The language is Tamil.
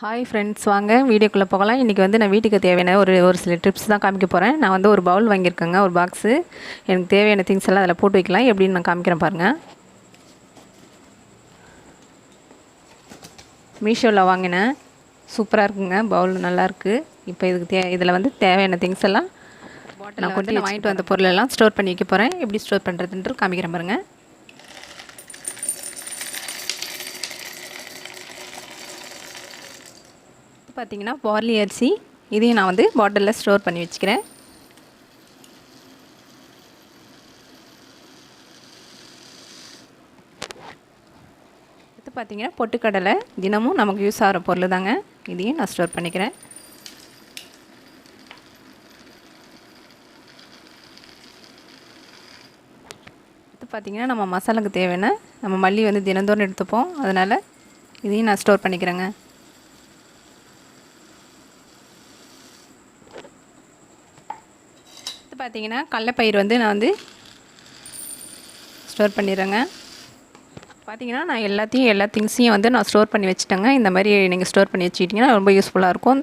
ஹாய் ஃப்ரெண்ட்ஸ் வாங்க. வீடியோக்குள்ளே போகலாம். இன்றைக்கி வந்து நான் வீட்டுக்கு தேவையான ஒரு ஒரு சில டிப்ஸ் தான் காமிக்க போகிறேன் நான் வந்து ஒரு பவுல் வாங்கியிருக்கேங்க ஒரு பாக்ஸு எனக்கு தேவையான திங்ஸ் எல்லாம் அதில் போட்டு வைக்கலாம். எப்படின்னு நான் காமிக்கிறேன் பாருங்கள் மீஷோவில் வாங்கினேன். சூப்பராக இருக்குங்க. பவுல் நல்லாயிருக்கு இப்போ இதுக்கு தே இதில் வந்து தேவையான திங்ஸ் எல்லாம் நான் கொண்டு வாங்கிட்டு வந்த பொருளெல்லாம் ஸ்டோர் பண்ணி வைக்க போகிறேன் எப்படி ஸ்டோர் பண்ணுறதுன்ட்டு காமிக்கிறேன் பாருங்கள் பார்த்தீங்கன்னா பார்லி அரிசி இதையும் நான் வந்து பாட்டிலில் ஸ்டோர் பண்ணி வச்சுக்கிறேன். அடுத்து பார்த்தீங்கன்னா பொட்டுக்கடலை. தினமும் நமக்கு யூஸ் ஆகிற பொருள் தாங்க. இதையும் நான் ஸ்டோர் பண்ணிக்கிறேன். இது பார்த்திங்கன்னா நம்ம மசாலாக்கு தேவையான நம்ம மல்லி வந்து தினந்தோறும் எடுத்துப்போம். அதனால் இதையும் நான் ஸ்டோர் பண்ணிக்கிறேங்க. பார்த்தீங்கன்னா கடலப்பயிர் வந்து நான் வந்து ஸ்டோர் பண்ணிடுறேங்க. பார்த்திங்கன்னா நான் எல்லாத்தையும் எல்லா திங்ஸையும் வந்து நான் ஸ்டோர் பண்ணி வச்சுட்டேங்க. இந்த மாதிரி நீங்கள் ஸ்டோர் பண்ணி வச்சுக்கிட்டிங்கன்னா ரொம்ப யூஸ்ஃபுல்லாக இருக்கும்.